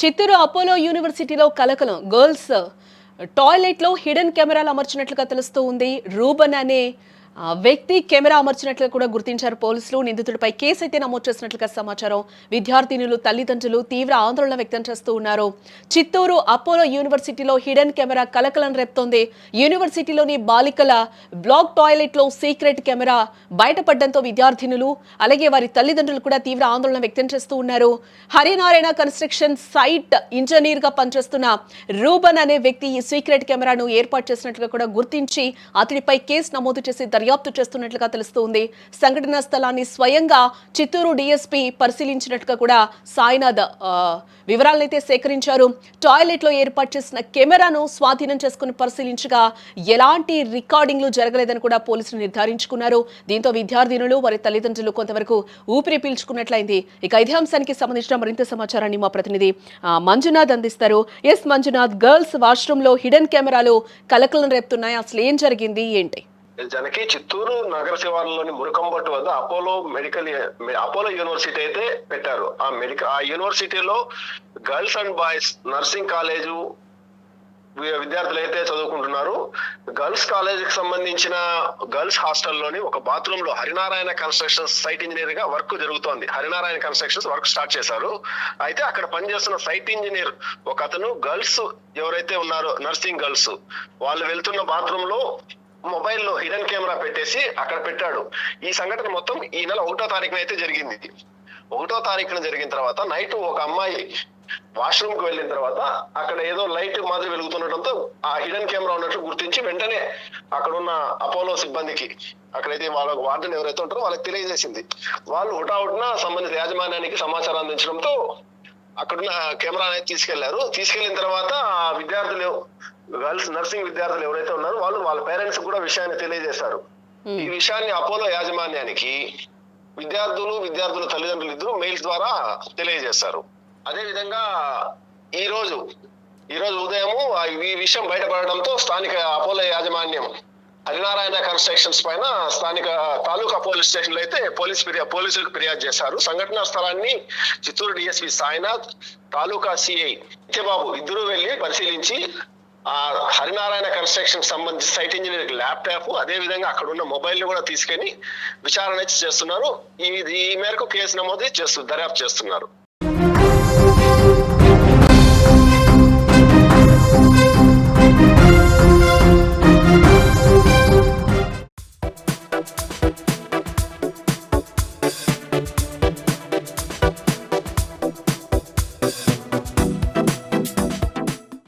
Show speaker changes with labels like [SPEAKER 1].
[SPEAKER 1] Chittoor Apollo యూనివర్సిటీలో కలకలం. Girls టాయిలెట్లో hidden కెమెరాలు అమర్చినట్లుగా తెలుస్తూ ఉంది. రూబన్ అనే వ్యక్తి కెమెరా అమర్చినట్లుగా కూడా గుర్తించారు పోలీసులు. నిందితుడిపై కేసు అయితే నమోదు చేసినట్లుగా సమాచారం. విద్యార్థినులు తల్లిదండ్రులు తీవ్ర ఆందోళన వ్యక్తం చేస్తూ ఉన్నారు. చిత్తూరు అపోలో యూనివర్సిటీలో హిడెన్ కెమెరా కలకలం రేపుతోంది. యూనివర్సిటీలోని బాలికల బ్లాక్ టాయిలెట్లో సీక్రెట్ కెమెరా బయటపడడంతో విద్యార్థినులు అలాగే వారి తల్లిదండ్రులు కూడా తీవ్ర ఆందోళన వ్యక్తం చేస్తూ ఉన్నారు. హరినారాయణ కన్స్ట్రక్షన్ సైట్ ఇంజనీర్గా పనిచేస్తున్న రూబన్ అనే వ్యక్తి ఈ సీక్రెట్ కెమెరాను ఏర్పాటు చేసినట్లుగా కూడా గుర్తించి అతడిపై కేసు నమోదు చేసి దర్యాప్తు చేస్తున్నట్లుగా తెలుస్తోంది. సంఘటనా స్థలాన్ని స్వయంగా చిత్తూరు డీఎస్పీ పరిశీలించినట్లుగా కూడా సాయినాథ్ వివరాలనైతే సేకరించారు. టాయిలెట్లో ఏర్పాటు చేసిన కెమెరాను స్వాధీనం చేసుకుని పరిశీలించగా ఎలాంటి రికార్డింగ్లు జరగలేదని కూడా పోలీసులు నిర్ధారించుకున్నారు. దీంతో విద్యార్థినులు వారి తల్లిదండ్రులు కొంతవరకు ఊపిరి పీల్చుకున్నట్లయింది. ఇక ఇదే అంశానికి సంబంధించిన మరింత సమాచారాన్ని మా ప్రతినిధి మంజునాథ్ అందిస్తారు. ఎస్ మంజునాథ్ గర్ల్స్ వాష్రూమ్లో హిడెన్ కెమెరాలు కలకలం రేపుతున్నాయి. అసలు ఏం జరిగింది? ఏంటి?
[SPEAKER 2] జనకి చిత్తూరు నగర శివారులోని మురకంబట్టు వద్ద అపోలో మెడికల్ అపోలో యూనివర్సిటీ అయితే పెట్టారు. ఆ మెడికల్ ఆ యూనివర్సిటీలో girls and boys nursing college విద్యార్థులు అయితే చదువుకుంటున్నారు. గర్ల్స్ కాలేజీకి సంబంధించిన గర్ల్స్ హాస్టల్లోని ఒక బాత్రూమ్లో హరినారాయణ కన్స్ట్రక్షన్స్ సైట్ ఇంజనీర్గా వర్క్ జరుగుతోంది. హరినారాయణ కన్స్ట్రక్షన్స్ వర్క్ స్టార్ట్ చేశారు. అయితే అక్కడ పనిచేస్తున్న సైట్ ఇంజనీర్ ఒక అతను గర్ల్స్ ఎవరైతే ఉన్నారో నర్సింగ్ గర్ల్స్ వాళ్ళు వెళ్తున్న బాత్రూమ్లో మొబైల్లో హిడెన్ కెమెరా పెట్టేసి అక్కడ పెట్టాడు. ఈ సంఘటన మొత్తం ఈ నెల ఒకటో తారీఖున అయితే జరిగింది. ఒకటో తారీఖున జరిగిన తర్వాత నైట్ ఒక అమ్మాయి వాష్రూమ్కి వెళ్ళిన తర్వాత అక్కడ ఏదో లైట్ మాదిరి వెలుగుతుండటంతో ఆ హిడెన్ కెమెరా ఉన్నట్లు గుర్తించి వెంటనే అక్కడ ఉన్న అపోలో సిబ్బందికి అక్కడైతే వాళ్ళ వార్డెన్ ఎవరైతే ఉంటారో వాళ్ళకి తెలియజేసింది. వాళ్ళు హుటాహుటిన సంబంధిత యాజమాన్యానికి సమాచారం అందించడంతో అక్కడున్న కెమెరా అనేది తీసుకెళ్ళారు. తీసుకెళ్ళిన తర్వాత ఆ గర్ల్స్ నర్సింగ్ విద్యార్థులు ఎవరైతే ఉన్నారో వాళ్ళు వాళ్ళ పేరెంట్స్ కూడా విషయాన్ని తెలియజేశారు. ఈ విషయాన్ని అపోలో యాజమాన్యానికి విద్యార్థులు విద్యార్థుల తల్లిదండ్రులు ఇద్దరు మెయిల్స్ ద్వారా తెలియజేస్తారు అదే విధంగా ఈ రోజు ఈ రోజు ఉదయము ఆ ఈ విషయం బయటపడడంతో స్థానిక అపోలో యాజమాన్యం హరినారాయణ కన్స్ట్రక్షన్స్ పైన స్థానిక తాలూకా పోలీస్ స్టేషన్లో అయితే పోలీస్ ఫిర్యా పోలీసులకు ఫిర్యాదు చేశారు. సంఘటనా స్థలాన్ని చిత్తూరు డిఎస్పీ సాయినాథ్ తాలూకా సిఐ నిత్యబాబు ఇద్దరు వెళ్ళి పరిశీలించి ఆ హరినారాయణ కన్స్ట్రక్షన్ సంబంధించి సైట్ ఇంజనీర్ ల్యాప్టాప్ అదే విధంగా అక్కడ ఉన్న మొబైల్ కూడా తీసుకొని విచారణ చేస్తున్నారు. ఈ ఈ మేరకు కేసు నమోదు చేస్తూ దర్యాప్తు చేస్తున్నారు.